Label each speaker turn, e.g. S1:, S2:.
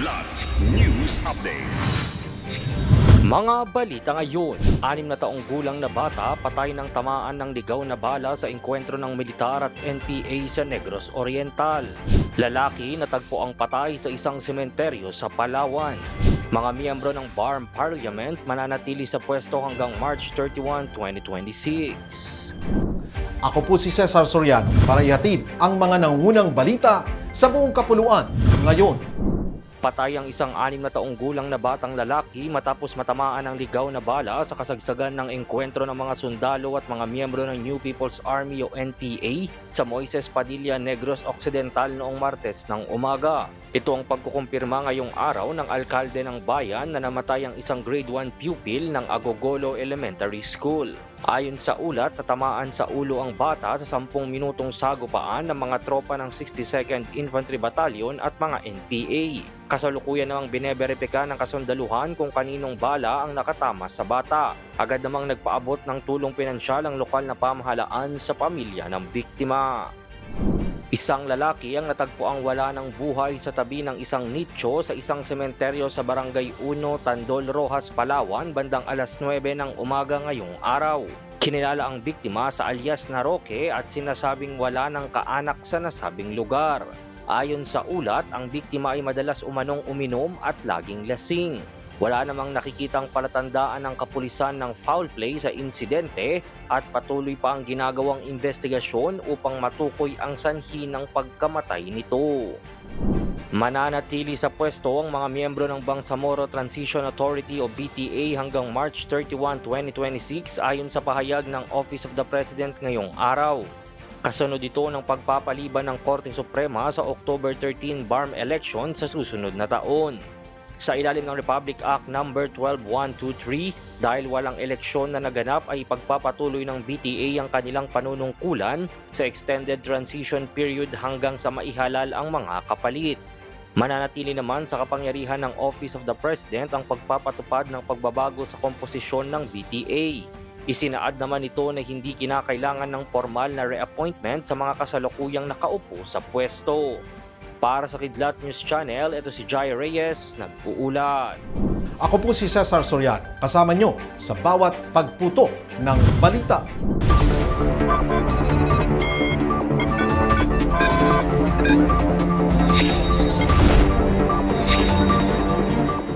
S1: Kidlat News Updates.
S2: Mga balita ngayon, anim na taong gulang na bata patay ng tamaan ng ligaw na bala sa engkwentro ng militar at NPA sa Negros Oriental. Lalaki natagpo ang patay sa isang sementeryo sa Palawan. Mga miyembro ng BARM Parliament mananatili sa pwesto hanggang March 31, 2026.
S3: Ako po si Cesar Soriano para ihatid ang mga nangunang balita sa buong kapuluan ngayon.
S2: Patay ang isang anim na taong gulang na batang lalaki matapos matamaan ng ligaw na bala sa kasagsagan ng engkwentro ng mga sundalo at mga miyembro ng New People's Army o NPA sa Moises Padilla Negros Occidental noong Martes ng umaga. Ito ang pagkukumpirma ngayong araw ng alkalde ng bayan na namatay ang isang grade 1 pupil ng Agogolo Elementary School. Ayon sa ulat, natamaan sa ulo ang bata sa 10 minutong sagupaan ng mga tropa ng 62nd Infantry Battalion at mga NPA. Kasalukuyan namang bineberipika ng kasundaluhan kung kaninong bala ang nakatama sa bata. Agad namang nagpaabot ng tulong pinansyal ang lokal na pamahalaan sa pamilya ng biktima. Isang lalaki ang natagpuang wala ng buhay sa tabi ng isang nicho sa isang sementeryo sa Barangay 1, Tandol, Rojas, Palawan bandang alas 9 ng umaga ngayong araw. Kinilala ang biktima sa alias na Roque at sinasabing wala ng kaanak sa nasabing lugar. Ayon sa ulat, ang biktima ay madalas umanong uminom at laging lasing. Wala namang nakikitang palatandaan ng kapulisan ng foul play sa insidente at patuloy pa ang ginagawang investigasyon upang matukoy ang sanhi ng pagkamatay nito. Mananatili sa pwesto ang mga miyembro ng Bangsamoro Transition Authority o BTA hanggang March 31, 2026 ayon sa pahayag ng Office of the President ngayong araw. Kasunod ito ng pagpapaliban ng Korte Suprema sa October 13 BARM election sa susunod na taon. Sa ilalim ng Republic Act No. 12123, dahil walang eleksyon na naganap ay pagpapatuloy ng BTA ang kanilang panunungkulan sa extended transition period hanggang sa maihalal ang mga kapalit. Mananatili naman sa kapangyarihan ng Office of the President ang pagpapatupad ng pagbabago sa komposisyon ng BTA. Isinaad naman ito na hindi kinakailangan ng formal na reappointment sa mga kasalukuyang nakaupo sa pwesto. Para sa Kidlat News Channel, ito si Jai Reyes, nag-uulat.
S3: Ako po si Cesar Soriano, kasama nyo sa bawat pagputo ng balita.